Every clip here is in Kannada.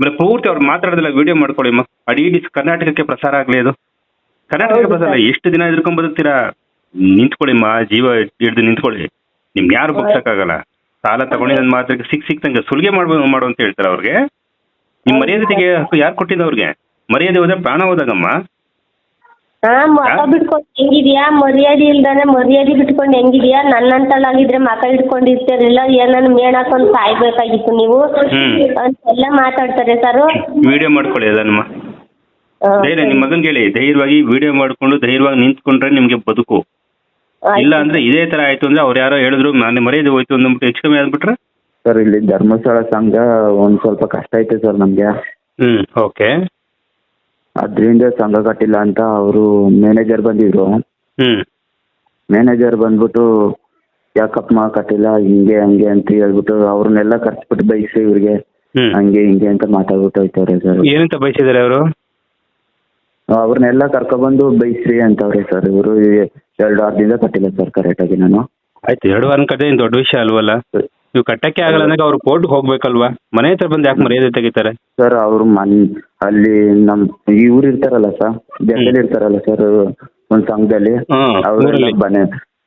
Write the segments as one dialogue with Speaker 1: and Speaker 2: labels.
Speaker 1: ಬರೀ ಪೂರ್ತಿ ಅವ್ರು ಮಾತಾಡೋದಿಲ್ಲ ವಿಡಿಯೋ ಮಾಡ್ಕೊಳ್ಳಿ ಮಕ್ ಇಡೀ ಕರ್ನಾಟಕಕ್ಕೆ ಪ್ರಸಾರ ಆಗಲಿ ಅದು. ಕರ್ನಾಟಕಕ್ಕೆ ಪ್ರಸಾರ ಎಷ್ಟು ದಿನ ಎದುರ್ಕೊಂಡ್ ಬದುಕ್ತೀರಾ ನಿಂತ್ಕೊಳ್ಳಿ ಮಾ ಜೀವ ಹಿಡಿದು ನಿಂತ್ಕೊಳ್ಳಿ. ನಿಮ್ ಯಾರು ಬಗ್ಸಕ್ಕಾಗಲ್ಲ ಸಾಲ ತಗೊಂಡಿದ್ದ ಮಾತ್ರಕ್ಕೆ ಸಿಕ್ ಸಿಕ್ತಂಗೆ ಸುಲಿಗೆ ಮಾಡ್ಬೋದು ಮಾಡು ಅಂತ ಹೇಳ್ತಾರೆ ಅವ್ರಿಗೆ. ನಿಮ್ ಮರ್ಯಾದೆಗೆ ಯಾರು ಕೊಟ್ಟಿದ್ದು ಅವ್ರಿಗೆ? ಮರ್ಯಾದೆ ಹೋದ್ರೆ ಪ್ರಾಣ ಹೋದಾಗಮ್ಮ.
Speaker 2: ಹಾ ಮಕ ಬಿಟ್ಕೊಂಡು ಹೆಂಗಿದ್ಯಾ? ಮರ್ಯಾದೆ ಇಲ್ದಾನೆ ಮರ್ಯಾದೆ ಬಿಟ್ಕೊಂಡ್ ಹೆಂಗಿದ್ಯಾ? ನನ್ನಂತಳಾಗಿದ್ರೆ ಮಕ ಹಿಡ್ಕೊಂಡಿರ್ತಿರ್ಲಿಲ್ಲ ಏನನ್ನ ಮೇಣ ಹಾಕೊಂಡು ಸಾಯ್ಬೇಕಾಗಿತ್ತು ನೀವು?
Speaker 1: ಹ್ಮ್.
Speaker 2: ಅಂತೆಲ್ಲ ಮಾತಾಡ್ತಾರೆ ಸರ್
Speaker 1: ವಿಡಿಯೋ ಮಾಡ್ಕೊಳ್ಳಿ ಅದನ್ನ ಧೈರ್ಯ ನಿಮ್ಮ ಮಗನ್ ಹೇಳಿ ಧೈರ್ಯವಾಗಿ ವಿಡಿಯೋ ಮಾಡ್ಕೊಂಡು ಧೈರ್ಯವಾಗಿ ನಿಂತ್ಕೊಂಡ್ರೆ ನಿಮ್ಗೆ ಬದುಕು. ಇಲ್ಲ ಅಂದ್ರೆ ಇದೇ ತರ ಆಯ್ತು ಅಂದ್ರೆ ಅವ್ರು ಯಾರೋ ಹೇಳಿದ್ರು ನಾನು ಮರ್ಯಾದೆ ಹೋಯ್ತು ಅಂದ್ಬಿಟ್ಟು ಹೆಚ್ಚು ಕಮ್ಮಿ ಆಗ್ಬಿಟ್ರೆ?
Speaker 3: ಸರ್ ಇಲ್ಲಿ ಧರ್ಮಸ್ಥಳ ಸಂಘ ಒಂದ್ ಸ್ವಲ್ಪ ಕಷ್ಟ ಐತೆ ಸರ್ ನಮಗೆ.
Speaker 1: ಹ್ಮ್ ಓಕೆ.
Speaker 3: ಅದರಿಂದ ಸಂಘ ಕಟ್ಟಿಲ್ಲ ಅಂತ ಅವರು ಮ್ಯಾನೇಜರ್ ಬಂದಿದ್ರು.
Speaker 1: ಹ್ಮ್.
Speaker 3: ಮ್ಯಾನೇಜರ್ ಬಂದ್ಬಿಟ್ಟು ಯಾಕಪ್ಪ ಕಟ್ಟಿಲ್ಲ? ಹಿಂಗೆ ಹಂಗೆ ಅಂತ ಹೇಳ್ಬಿಟ್ಟು ಅವ್ರನ್ನೆಲ್ಲ ಕರ್ಸ್ಬಿಟ್ಟು ಬೈಸಿ ಇವ್ರಿಗೆ.
Speaker 1: ಹ್ಮ್.
Speaker 3: ಹಂಗೆ ಹಿಂಗೆ ಅಂತ ಮಾತಾಡ್ಬಿಟ್ಟು ಹೋಯ್ತವ್ರೆ ಸರ್
Speaker 1: ಏನಂತ ಬಯಸಿದಾರೆ ಅವರು?
Speaker 3: ಅವ್ರನ್ನೆಲ್ಲ ಕರ್ಕೊಬಂದು ಬೈಸ್ರಿ ಅಂತವ್ರೆ ಸರ್ ಇವರು. ಎರಡು ವಾರದಿಂದ ಕಟ್ಟಿಲ್ಲ ಸರ್ ಕರೆಕ್ಟಾಗಿ ನಾನು.
Speaker 1: ಆಯ್ತು ಎರಡು ವಾರ ಕಟ್ಟಿದ್ರೆ ದೊಡ್ಡ ವಿಷಯ ಅಲ್ವಲ್ಲ? ನೀವು ಕಟ್ಟಕ್ಕೆ ಆಗಲ್ಲ ಅಂದಾಗ ಅವ್ರು ಕೋರ್ಟ್ ಹೋಗ್ಬೇಕಲ್ವಾ? ಮನೆ ಹತ್ರ ಬಂದು ಯಾಕೆ ಮರ್ಯಾದೆ ತೆಗಿತಾರೆ?
Speaker 3: ಸರ್ ಅವ್ರು ಮನ್ ಅಲ್ಲಿ ನಮ್ ಇವ್ರು ಇರ್ತಾರಲ್ಲ ಸರ್ ಜೊತೆಲಿ ಇರ್ತಾರಲ್ಲ ಸರ್ ಒಂದ್ ಸಂಘದಲ್ಲಿ.
Speaker 1: ಹ್ಮ್,
Speaker 3: ಅವರೆಲ್ಲ
Speaker 1: ಊರಲ್ಲಿ.
Speaker 3: ಮನೆ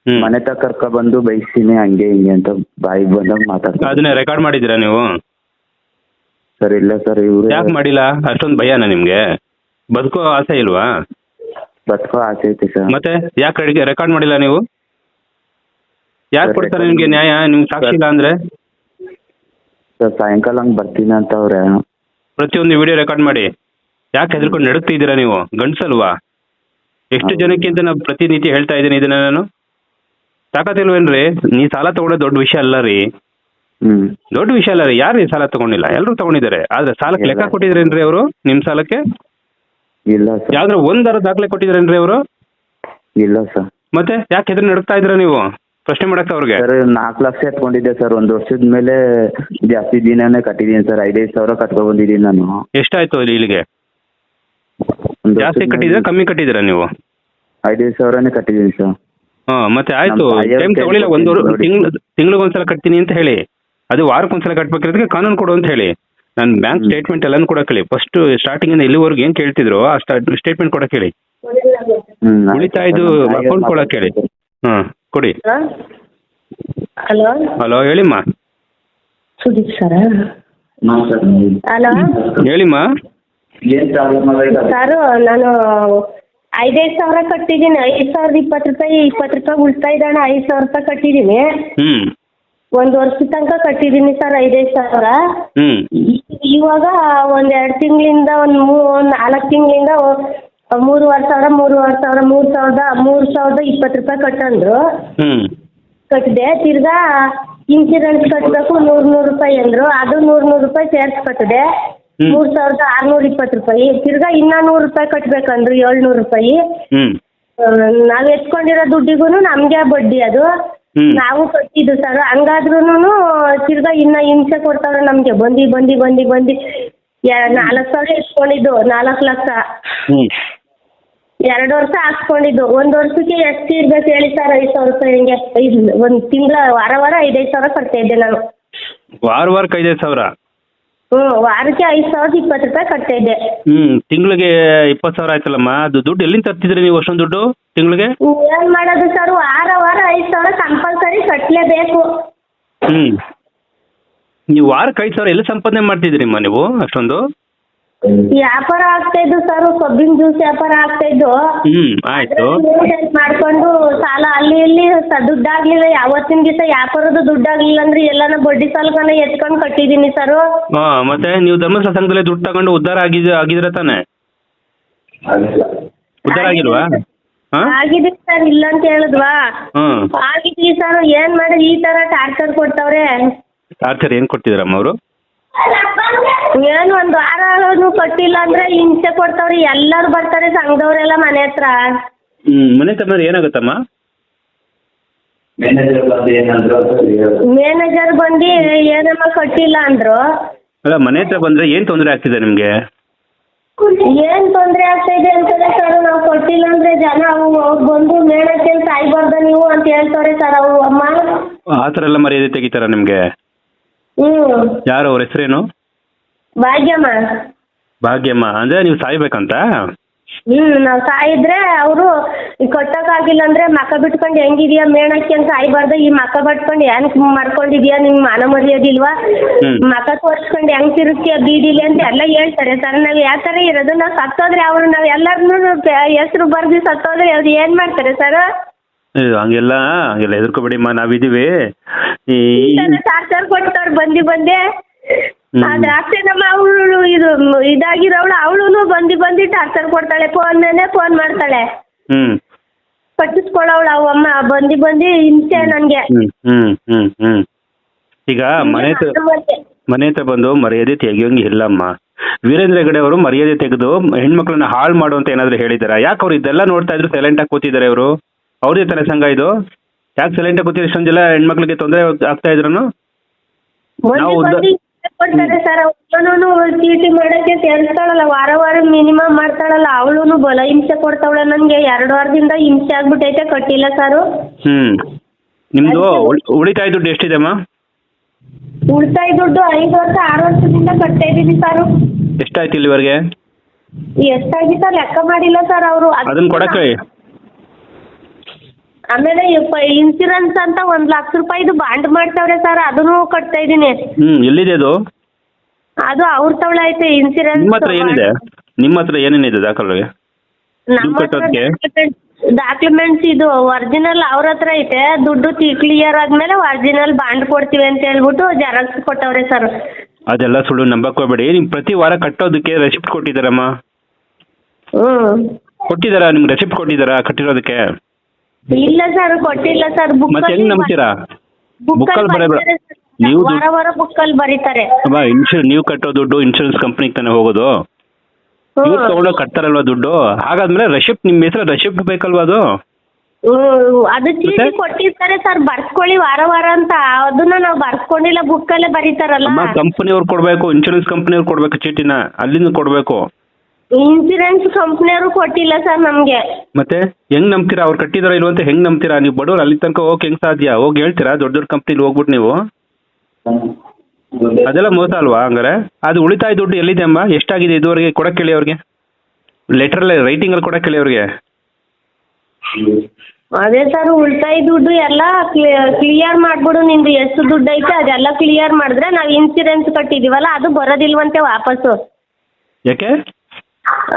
Speaker 1: ಹ್ಮ್.
Speaker 3: ಮನೆ ತಕ ಕರ್ಕ ಬಂದು ಬೈಸ್ತೀನಿ ಹಂಗೆ ಹಿಂಗೆ ಅಂತ ಬಾಯಿಗೆ ಬಂದಾಗ ಮಾತಾಡ್ತಾರೆ.
Speaker 1: ಅದನ್ನ ರೆಕಾರ್ಡ್ ಮಾಡಿದ್ದೀರಾ ನೀವು?
Speaker 3: ಸರ್ ಇಲ್ಲ ಸರ್ ಇವ್ರು
Speaker 1: ಯಾಕೆ ಮಾಡಿಲ್ಲ? ಅಷ್ಟೊಂದು ಭಯನಾ ನಿಮ್ಗೆ? ಬದುಕೋ ಆಸೆ ಇಲ್ವಾ?
Speaker 3: ಬದುಕೋ ಆಸೆ ಐತೆ ಸರ್.
Speaker 1: ಮತ್ತೆ ಯಾಕೆ ರೆಕಾರ್ಡ್ ಮಾಡಿಲ್ಲ ನೀವು? ಯಾಕೆ
Speaker 3: ಸರ್,
Speaker 1: ಕೊಡ್ತಾರೆ ನಿಮಗೆ ನ್ಯಾಯ? ನಿಮ್ಗೆ ಸಾಕ್ಷಿ ಇಲ್ಲ ಅಂದ್ರೆ?
Speaker 3: ಸರ್ ಸಾಯಂಕಾಲ ಹಂಗೆ ಬರ್ತೀನಿ ಅಂತ ಅವ್ರೆ
Speaker 1: ಪ್ರತಿಯೊಂದು ವಿಡಿಯೋ ರೆಕಾರ್ಡ್ ಮಾಡಿ. ಯಾಕೆ ಹೆದರ್ಕೊಂಡು ನಡುತ್ತಿದ್ದೀರಾ ನೀವು? ಗಂಡಸಲ್ವಾ? ಎಷ್ಟು
Speaker 3: ಜನಕ್ಕಿಂತ
Speaker 1: ನಾವು ಅಂತ ನಾನು ಪ್ರತಿನಿತ್ಯ ಹೇಳ್ತಾ ಇದ್ದೀನಿ ಇದನ್ನ ನಾನು. ತಾಕತ್ತಿಲ್ವೇನ್ರಿ? ನೀ ಸಾಲ ತಗೊಂಡ ದೊಡ್ಡ ವಿಷಯ ಅಲ್ಲ ರೀ.
Speaker 3: ಹ್ಮ್.
Speaker 1: ದೊಡ್ಡ ವಿಷಯ ಅಲ್ಲ ರೀ. ಯಾರು ಈ ಸಾಲ ತಗೊಂಡಿಲ್ಲ? ಎಲ್ಲರೂ ತಗೊಂಡಿದ್ದಾರೆ. ಆದ್ರೆ ಸಾಲಕ್ಕೆ ಲೆಕ್ಕ. ಕೊಟ್ಟಿದ್ರೇನ್ರಿ ಅವರು ನಿಮ್ ಸಾಲಕ್ಕೆ?
Speaker 3: ಇಲ್ಲ ಸರ್.
Speaker 1: ಯಾವ್ದಾರ ಒಂದರ ದಾಖಲೆ ಕೊಟ್ಟಿದ್ರೇನ್ರಿ ಅವರು?
Speaker 3: ಇಲ್ಲ ಸರ್.
Speaker 1: ಮತ್ತೆ ಯಾಕೆ ಹೆದ್ರ ನಡುಕ್ತಾ ಇದ್ರ ನೀವು? ಪ್ರಶ್ನೆ ಮಾಡಕ್ಕೆ ಅವ್ರಿಗೆ?
Speaker 3: ಸರ್ ನಾಲ್ಕು ಲಕ್ಷ ಎತ್ಕೊಂಡಿದ್ದೆ ಸರ್ ಒಂದು ವರ್ಷದ ಮೇಲೆ ಜಾಸ್ತಿ ದಿನನೇ ಕಟ್ಟಿದೀನಿ ಸರ್ ಐದೈದು ಸಾವಿರ ಕಟ್ಕೊ ಬಂದಿದ್ದೀನಿ ನಾನು.
Speaker 1: ಎಷ್ಟಾಯ್ತು ಇಲ್ಲಿ ಇಲ್ಲಿಗೆ?
Speaker 3: ಒಂದ್
Speaker 1: ಜಾಸ್ತಿ
Speaker 3: ವರ್ಷದ್ ಮೇಲೆ
Speaker 1: ಕಮ್ಮಿ ಕಟ್ಟಿದ್ದೀರಾ ನೀವು?
Speaker 3: ಐದೈದು ಸಾವಿರನೇ ಕಟ್ಟಿದೀನಿ ಸರ್
Speaker 1: ಹಾ ಮತ್ತೆ ಆಯ್ತು
Speaker 3: ನಮ್ಮ ತಾಯಿಯವ್ರ
Speaker 1: ಟೈಮ್ ತಗೊಳ್ಳಿಲ್ಲ ಒಂದು
Speaker 3: ಕೊಟ್ಟಿದ್ದು ನೋಡಿ.
Speaker 1: ತಿಂಗಳು ತಿಂಗಳಿಗೊಂದ್ಸಲ ಕಟ್ತೀನಿ ಅಂತ ಹೇಳಿ. ಅದು ವಾರಕ್ಕೊಂದ್ಸಲ ಕಟ್ಬೇಕಿರೋದಕ್ಕೆ ಕಾನೂನು ಕೊಡು ಅಂತ ಹೇಳಿ. ನಾನು ಬ್ಯಾಂಕ್ ಸ್ಟೇಟ್ಮೆಂಟ್ ಎಲ್ಲಾನು ಕೊಡಕ್ಕೆ ಹೇಳಿ ಫಸ್ಟ್ ಸ್ಟಾರ್ಟಿಂಗ್ ಇಂದ ಇಲ್ಲಿವರೆಗೂ ಏನ್ ಕೇಳ್ತಿದ್ರು ಆ ಸ್ಟೇಟ್ಮೆಂಟ್ ಕೊಡಕ್ಕೆ ಹೇಳಿ
Speaker 3: ಹ್ಮ್ ಆಯ್ತು.
Speaker 1: ಉಳಿತಾಯದು
Speaker 3: ಸರ್, ನಾನು
Speaker 1: ಅಕೌಂಟ್ ಕೊಡಕ್ಕೆ ಹೇಳಿ ಹಾ ಕೊಡಿ.
Speaker 2: ಹಲೋ
Speaker 1: ಹಲೋ ಹೇಳಿಮ್ಮ.
Speaker 2: ಸುದೀಪ್ ಸರ? ಹಲೋ
Speaker 1: ಹೇಳಿಮ್ಮ.
Speaker 3: ಏನ್ ಪ್ರಾಬ್ಲಮ್ ಆಗೈತೆ
Speaker 2: ಸರ್ ನಾನು ಐದೈದು ಸಾವಿರ ಕಟ್ಟಿದ್ದೀನಿ. ಐದು ಸಾವಿರದ ಇಪ್ಪತ್ತು ರೂಪಾಯಿ ಇಪ್ಪತ್ತು ರೂಪಾಯಿ ಉಳಿತಾಯ ಇದ್ದಾನೆ. ಐದು ಸಾವಿರ ರೂಪಾಯಿ ಕಟ್ಟಿದ್ದೀನಿ.
Speaker 1: ಹ್ಮ್.
Speaker 2: ಒಂದು ವರ್ಷದ ತನಕ ಕಟ್ಟಿದ್ದೀನಿ ಸರ್ ಐದೈದು ಸಾವಿರ.
Speaker 1: ಹ್ಮ್.
Speaker 2: ಇವಾಗ ಒಂದ್ ಎರಡು ತಿಂಗಳಿಂದ ಒಂದು ಮೂ ಒಂದು ನಾಲ್ಕು ತಿಂಗಳಿಂದ ಮೂರುವರೆ ಸಾವಿರ ಮೂರುವರೆ ಸಾವಿರ ಮೂರು ಸಾವಿರದ ಮೂರು ಸಾವಿರದ ಇಪ್ಪತ್ತು ರೂಪಾಯಿ ಕಟ್ಟಂದ್ರು.
Speaker 1: ಹ್ಮ್.
Speaker 2: ಕಟ್ಟಿದೆ ತಿರ್ಗಾ ಇನ್ಶೂರೆನ್ಸ್ ಕಟ್ಟಬೇಕು ನೂರು ನೂರು ರೂಪಾಯಿ ಅಂದ್ರು. ಅದು ನೂರು ನೂರು ರೂಪಾಯಿ ಸೇರ್ಸಿ ಕಟ್ಟಿದೆ
Speaker 1: ಹ್ಮ್.
Speaker 2: ಮೂರು ಸಾವಿರದ ಆರ್ನೂರ ಇಪ್ಪತ್ತು ರೂಪಾಯಿ. ತಿರ್ಗಾ ಇನ್ನ ನೂರ್ ರೂಪಾಯಿ ಕಟ್ಟಬೇಕಂದ್ರು ಏಳ್ನೂರು ರೂಪಾಯಿ.
Speaker 1: ಹ್ಮ್.
Speaker 2: ನಾವು ಎತ್ಕೊಂಡಿರೋ ದುಡ್ಡಿಗೂ ನಮ್ಗೆ ಬಡ್ಡಿ ಅದು.
Speaker 1: ಹ್ಮ್.
Speaker 2: ನಾವು ಕಟ್ಟಿದ್ದು ಸರ್. ಹಂಗಾದ್ರೂನು ತಿರ್ಗಾ ಇನ್ನ ಹಿಂಸೆ ಕೊಡ್ತಾವ್ರೆ ನಮ್ಗೆ. ಬಂದಿ ಬಂದಿ ಬಂದಿ ಬಂದಿ. ನಾಲ್ಕು ಸಾವಿರ ಇಟ್ಕೊಂಡಿದ್ದು ನಾಲ್ಕು ಲಕ್ಷ.
Speaker 1: ಹ್ಮ್.
Speaker 2: ಎರಡು ವರ್ಷ ಹಾಕ್ಸ್ಕೊಂಡಿದ್ದು. ಒಂದು ವರ್ಷಕ್ಕೆ ಎಷ್ಟು ಇರ್ಬೇಕು ಹೇಳಿ ಸರ್ ಐದು ಸಾವಿರ ರೂಪಾಯಿ ಹಿಂಗೆ. ಐದು ಒಂದು ತಿಂಗಳ ವಾರ ವಾರ ಐದೈದು ಸಾವಿರ ಕಟ್ತಾ ಇದ್ದೆ ನಾನು.
Speaker 1: ವಾರ ವಾರಕ್ಕೆ ಐದೈದು ಸಾವಿರ?
Speaker 2: ಹ್ಞೂ ವಾರಕ್ಕೆ ಐದು ಸಾವಿರದ ಇಪ್ಪತ್ತು ರೂಪಾಯಿ ಕಟ್ತಾ ಇದ್ದೆ.
Speaker 1: ಹ್ಮ್ ತಿಂಗಳಿಗೆ ಇಪ್ಪತ್ತು ಸಾವಿರ ಆಯ್ತಲ್ಲಮ್ಮ? ಅದು ದುಡ್ಡು ಎಲ್ಲಿಂದ ತರ್ತಿದ್ರಿ ನೀವು ಅಷ್ಟೊಂದು ದುಡ್ಡು ತಿಂಗಳಿಗೆ?
Speaker 2: ಏನು ಮಾಡೋದು ಸರ್ ವಾರ ವಾರ ಐದು ಸಾವಿರ ಕಂಪಲ್ಸರಿ ಕಟ್ಟಲೇಬೇಕು
Speaker 1: ಹ್ಮ್. ನೀವು ವಾರಕ್ಕೆ ಐದು ಸಾವಿರ ಎಲ್ಲಿ ಸಂಪಾದನೆ ಮಾಡ್ತಿದ್ರಿಮ್ಮ ನೀವು ಅಷ್ಟೊಂದು?
Speaker 2: ವ್ಯಾಪಾರ ಆಗ್ತಾ ಇದ್ದು ಸರ್ ಕಬ್ಬಿನ ಜ್ಯೂಸ್ ವ್ಯಾಪಾರ ಆಗ್ತಾ ಇದ್ದು.
Speaker 1: ಹ್ಮ್ ಆಯ್ತು.
Speaker 2: ಮಾಡ್ಕೊಂಡು ಸಾಲ ಅಲ್ಲಿ ಇಲ್ಲಿ ದುಡ್ಡು ಆಗ್ಲಿಲ್ಲ ಯಾವತ್ತಿನ ದಿವಸ ವ್ಯಾಪಾರದ ದುಡ್ಡಾಗ್ಲಿಲ್ಲ ಅಂದ್ರೆ ಎಲ್ಲಾನ ಬಡ್ಡಿ ಸಾಲಗಳನ್ನ ಎತ್ಕೊಂಡು ಕಟ್ಟಿದೀನಿ ಸರ್
Speaker 1: ಹಾ ಮತ್ತೆ ನೀವು ಧರ್ಮಸ್ಥಳ ಸಂಘದಲ್ಲಿ ದುಡ್ಡು ತಗೊಂಡು ಉದ್ಧಾರ ಆಗಿದ ಆಗಿದ್ರೆ ತಾನೆ? ಉದ್ಧಾರ ಆಗಿಲ್ವಾ? ಹಾ?
Speaker 2: ಆಗಿದೆ ಸರ್ ಇಲ್ಲ ಅಂತ ಹೇಳಿದ್ವಾ?
Speaker 1: ಹ್ಮ್
Speaker 2: ಆಗಿದ್ವಿ ಸರ್ ಏನ್ ಮಾಡಿ ಈ ತರ ಟಾರ್ಚರ್ ಕೊಡ್ತಾವ್ರೆ.
Speaker 1: ಟಾರ್ಚರ್ ಏನ್ ಕೊಟ್ಟಿದ್ರಮ್ಮ ಅವರು?
Speaker 2: ಏನ್ ಒಂದ್ ವಾರ ಕೊಟ್ಟಿಲ್ಲ ಕಟ್ಟಿಲ್ಲ ಅಂದ್ರೆ ಹಿಂಸೆ ಕೊಡ್ತಾವ್ರಿ. ಎಲ್ಲಾರು ಬರ್ತಾರೆ ಸಂಘದವ್ರೆಲ್ಲ ಮನೆ ಹತ್ರ.
Speaker 1: ಹ್ಮ್ ಮನೆ ತಮ್ಮಂದ್ರೆ ಏನಾಗುತ್ತಮ್ಮ?
Speaker 3: ಮ್ಯಾನೇಜರ್ ಬಂದು ಏನಂದ್ರು ಅಂತ ಹೇಳು.
Speaker 2: ಮ್ಯಾನೇಜರ್ ಬಂದು ಏನಮ್ಮ ಕಟ್ಟಿಲ್ಲ ಅಂದ್ರು.
Speaker 1: ಅಲ್ಲ ಮನೆ ಹತ್ರ ಬಂದ್ರೆ ಏನ್ ತೊಂದ್ರೆ ಆಗ್ತಿದೆ ನಿಮ್ಗೆ?
Speaker 2: ಏನ್ ತೊಂದ್ರೆ ಆಗ್ತಾ ಇದೆ ಅಂತಾರೆ ಸರ್ ನಾವು ಕೊಟ್ಟಿಲ್ಲ ಅಂದ್ರೆ ಜನ ಅವು ಅವ್ರು ಬಂದು ಮೇಣಕ್ಕೆ ಸಾಯ್ಬಾರ್ದ ನೀವು ಅಂತ ಹೇಳ್ತಾರೆ ಸರ್ ಅವು ಅಮ್ಮ.
Speaker 1: ಆ ಥರ ಎಲ್ಲ ಮರ್ಯಾದೆ ತೆಗಿತಾರ ನಿಮ್ಗೆ?
Speaker 2: ಹ್ಮ್.
Speaker 1: ಯಾರು ಅವ್ರ ಹೆಸರೇನು?
Speaker 2: ಭಾಗ್ಯಮ್ಮ.
Speaker 1: ಭಾಗ್ಯಮ್ಮ ಅಂದ್ರೆ ನೀವು ಸಾಯ್ಬೇಕಂತ?
Speaker 2: ಹ್ಮ್ ನಾವ್ ಸಾಯಿದ್ರೆ ಅವರು ಆಗಿಲ್ಲ ಅಂದ್ರೆ ಮಕ ಬಿಟ್ಕೊಂಡು ಹೆಂಗಿದ್ಯಾ ಮೇಣಕ್ಕೆ ಅಂತ ಸಾಯ್ಬಾರ್ದು. ಈ ಮಕ ಬಟ್ಕೊಂಡು ಹೆಂಗ್ ಮಾಡ್ಕೊಂಡಿದ್ಯಾ ನಿಮ್ ಮಾನ ಮರ್ಯಾದಿಲ್ವಾ
Speaker 1: ಹ್ಮ್.
Speaker 2: ಮಕ ತೋರ್ಸ್ಕೊಂಡು ಹೆಂಗ್ ತಿರುಗ್ತೀಯ ಬೀದಿಲಿ ಅಂತ ಎಲ್ಲ ಹೇಳ್ತಾರೆ. ಸರ್ ನಾವ್ ಯಾವ ತರ ಇರೋದು? ನಾವ್ ಸತ್ತೋದ್ರೆ ಅವ್ರು ನಾವ್ ಎಲ್ಲಾರ್ನು ಹೆಸರು ಬರ್ದು ಸತ್ತೋದ್ರೆ ಅವ್ರು ಏನ್ ಮಾಡ್ತಾರೆ ಸರ್?
Speaker 1: ಅಯ್ಯೋ, ಹಂಗೆಲ್ಲ ಹಂಗೆಲ್ಲ ಹೆದರ್ಕೋಬೇಡಿಮ್ಮ ನಾವಿದೀವಿ ಈ
Speaker 2: ಸರ್ ಕೊಡ್ತಾವ್ರು ಬಂದಿ ಬಂದೆ ಅಷ್ಟೇ ನಮ್ಮ ಅವಳು ಇದು ಇದಾಗಿರೋಳು ಅವಳು ಬಂದಿ ಬಂದಿ ಟಾರ್ಚರ್ ಕೊಡ್ತಾಳೆ ಫೋನ್ ಮೇಲೆ ಫೋನ್ ಮಾಡ್ತಾಳೆ.
Speaker 1: ಹ್ಮ್.
Speaker 2: ಅವ್ ಅಮ್ಮ ಬಂದಿ ಬಂದಿ ಹಿಂಸೆ ನನ್ಗೆ
Speaker 1: ಹ್ಮ್ ಹ್ಮ್ ಈಗ ಮನೆ ಹತ್ರ ಮನೆ ಹತ್ರ ಬಂದು ಮರ್ಯಾದೆ ತೆಗಿಯೋಂಗೆ ಇಲ್ಲಮ್ಮ. ವೀರೇಂದ್ರ ಹೆಗಡೆ ಅವರು ಮರ್ಯಾದೆ ತೆಗೆದು ಹೆಣ್ಮಕ್ಳನ್ನ ಹಾಳು ಮಾಡುವಂತ ಏನಾದ್ರು ಹೇಳಿದಾರ ಯಾಕೆ ಅವ್ರು ಇದೆಲ್ಲ ನೋಡ್ತಾ ಇದ್ರು ಸೈಲೆಂಟ್ ಆಗಿ ಕೂತಿದ್ದಾರೆ ಅವರು ಅವ್ರದೇ ತಾನೇ ಸಂಘ ಇದು? ಯಾಕೆ ಸೈಲೆಂಟ್ ಆಗಿ ಕೂತಿದ್ರು ಇಷ್ಟೊಂದು ಜನ ಹೆಣ್ಮಕ್ಳಿಗೆ ತೊಂದರೆ ಆಗ್ತಾ ಇದ್ರು ನಾವು
Speaker 2: ಕೊಡ್ತಾರೆ ಸರ್ ಅವನು ಚೀಟಿ ಮಾಡಕ್ಕೆ ಸೇರಿಸ್ತಾಳಲ್ಲ ವಾರ ವಾರ ಮಿನಿಮಮ್ ಮಾಡ್ತಾಳಲ್ಲ ಅವಳು ಬಲ ಹಿಂಸೆ ಕೊಡ್ತಾವಳೆ ನಂಗೆ. ಎರಡು ವಾರದಿಂದ ಹಿಂಸೆ ಆಗ್ಬಿಟ್ಟೈತೆ ಕಟ್ಟಿಲ್ಲ ಸರ್
Speaker 1: ಹ್ಮ್. ನಿಮ್ದು ಉಳ್- ಉಳಿತಾಯ ದುಡ್ಡು ಎಷ್ಟಿದೆ ಅಮ್ಮ
Speaker 2: ಉಳಿತಾಯ ದುಡ್ಡು ಐದು ವರ್ಷ ಆರು ವರ್ಷದಿಂದ ಕಟ್ತಾ ಇದ್ದೀನಿ ಸರ್
Speaker 1: ಎಷ್ಟಾಯ್ತು ಇಲ್ಲಿವರೆಗೆ?
Speaker 2: ಎಷ್ಟಾಗಿತ್ತ ಲೆಕ್ಕ ಮಾಡಿಲ್ಲ ಸರ್ ಅವರು.
Speaker 1: ಅದನ್ನ ಕೊಡಕ್ಕೆ
Speaker 2: ಆಮೇಲೆ ಇನ್ಸೂರೆನ್ಸ್ ಅಂತ ಒಂದ್ ಲಕ್ಷ ರೂಪಾಯಿದು ಬಾಂಡ್ ಮಾಡ್ತಾವ್ರೆ ಸರ್ ಅದನ್ನು ಕಟ್ತಾ ಇದೀನಿ
Speaker 1: ಹ್ಮ್ ಎಲ್ಲಿದೆ ಅದು?
Speaker 2: ಅದು ಅವ್ರ ತವಳ ಐತೆ ಇನ್ಸೂರೆನ್ಸ್
Speaker 1: ನಿಮ್ಮ ಹತ್ರ ಏನಿದೆ? ನಿಮ್ಮ ಹತ್ರ ಏನೇನಿದೆ ದಾಖಲೆ
Speaker 2: ನಮ್ಮ
Speaker 1: ಕಟ್ಟೋದಕ್ಕೆ?
Speaker 2: ಡಾಕ್ಯುಮೆಂಟ್ಸ್ ಇದು ಒರಿಜಿನಲ್ ಅವ್ರ ಹತ್ರ ಐತೆ ದುಡ್ಡು ಕ್ಲಿಯರ್ ಆದ್ಮೇಲೆ ಒರಿಜಿನಲ್ ಬಾಂಡ್ ಕೊಡ್ತೀವಿ ಅಂತ ಹೇಳ್ಬಿಟ್ಟು ಜೆರಾಕ್ಸ್ ಕೊಟ್ಟವ್ರೆ ಸರ್
Speaker 1: ಅದೆಲ್ಲ ಸುಳ್ಳು ನಂಬಕ್ ಹೋಗ್ಬೇಡಿ ನಿಮ್ ಪ್ರತಿ ವಾರ ಕಟ್ಟೋದಕ್ಕೆ ರೆಸಿಪ್ಟ್ ಕೊಟ್ಟಿದ್ದಾರಮ್ಮ?
Speaker 2: ಹ್ಮ್.
Speaker 1: ಕೊಟ್ಟಿದ್ದಾರಾ? ನಿಮ್ಗೆ ರೆಸಿಪ್ಟ್ ಕೊಟ್ಟಿದಾರ ಕಟ್ಟಿರೋದಕ್ಕೆ?
Speaker 2: ಇಲ್ಲ ಸರ್ ಕೊಟ್ಟಿಲ್ಲ ಸರ್ ಬುಕ್
Speaker 1: ಮತ್ತೆ ಹೆಂಗ್ ನಂಬ್ತೀರಾ? ಬುಕ್ಕಲ್ಲಿ ಬರಬೇಡ ನೀವು
Speaker 2: ವಾರ
Speaker 1: ದುಡ್ಡು
Speaker 2: ವಾರ ಬುಕ್ಕಲ್ಲಿ ಬರೀತಾರೆ.
Speaker 1: ಅಮ್ಮ ಇನ್ಶೂರ್ ನೀವು ಕಟ್ಟೋ ದುಡ್ಡು ಇನ್ಶೂರೆನ್ಸ್ ಕಂಪ್ನಿಗೆ ತಾನೇ ಹೋಗೋದು? ಇವ್ರು
Speaker 2: ಹ್ಮ್.
Speaker 1: ತಗೊಂಡೋಗಿ ಕಟ್ತಾರಲ್ವಾ ದುಡ್ಡು? ಹಾಗಾದ್ಮೇಲೆ ರೆಸಿಪ್ಟ್ ನಿಮ್ಮ ಹೆಸರು ರೆಸಿಪ್ಟ್ ಬೇಕಲ್ವಾ ಅದು?
Speaker 2: ಹ್ಮ್, ಅದು ಚೀಟಿ
Speaker 1: ಮತ್ತೆ?
Speaker 2: ಕೊಟ್ಟಿರ್ತಾರೆ ಸರ್ ಬರ್ಸ್ಕೊಳ್ಳಿ ವಾರ ವಾರ ಅಂತ. ಅದನ್ನ ನಾವು ಬರ್ಸ್ಕೊಂಡಿಲ್ಲ ಬುಕ್ಕಲ್ಲೇ ಬರೀತಾರಲ್ಲ.
Speaker 1: ಅಮ್ಮ ಕಂಪನಿಯವ್ರು ಕೊಡ್ಬೇಕು ಇನ್ಶೂರೆನ್ಸ್ ಕಂಪನಿಯವ್ರು ಕೊಡ್ಬೇಕು ಚೀಟಿನ. ಅಲ್ಲಿಂದ ಕೊಡ್ಬೇಕು.
Speaker 2: ಇನ್ಸೂರೆನ್ಸ್ ಕಂಪ್ನಿಯವರು ಕೊಟ್ಟಿಲ್ಲ ಸರ್ ನಮಗೆ.
Speaker 1: ಮತ್ತೆ ಹೆಂಗ್ ನಂಬ್ತೀರಾ? ಅವ್ರು ಕಟ್ಟಿದಾರ ಇಲ್ವಂತ ಹೆಂಗ್ ನಂಬ್ತೀರಾ? ನೀವು ಬಡವ್ರು ಅಲ್ಲಿ ತನಕ ಹೋಗಕ್ಕೆ ಹೆಂಗ್ ಸಾಧ್ಯ? ಹೋಗಿ ಹೇಳ್ತೀರಾ? ದೊಡ್ಡ ದೊಡ್ಡ ಕಂಪ್ನಿಲಿ ಹೋಗ್ಬಿಟ್ಟು ನೀವು? ಅದೆಲ್ಲ ಮೋಸ ಅಲ್ವಾ ಹಂಗಾರೆ? ಅದು ಉಳಿತಾಯ ದುಡ್ಡು ಎಲ್ಲಿದೆ ಅಮ್ಮ? ಎಷ್ಟಾಗಿದೆ ಇದುವರೆಗೆ ಕೊಡಕ್ಕೆ ಹೇಳಿ ಅವ್ರಿಗೆ. ರೈಟಿಂಗ್ ಅಲ್ಲಿ ಕೊಡಕ್ಕೆ ಹೇಳಿ ಅವ್ರಿಗೆ.
Speaker 2: ಅದೇ ಸರ್ ಉಳಿತಾಯ ದುಡ್ಡು ಎಲ್ಲ ಕ್ಲಿಯರ್ ಮಾಡ್ಬಿಡು ನಿಂದು ಎಷ್ಟು ದುಡ್ಡು ಐತೆ ಅದೆಲ್ಲ ಕ್ಲಿಯರ್ ಮಾಡಿದ್ರೆ ನಾವು ಇನ್ಸೂರೆನ್ಸ್ ಕಟ್ಟಿದೀವಲ್ಲ ಅದು ಬರೋದಿಲ್ವಂತೆ ವಾಪಸ್ಸು.
Speaker 1: ಯಾಕೆ?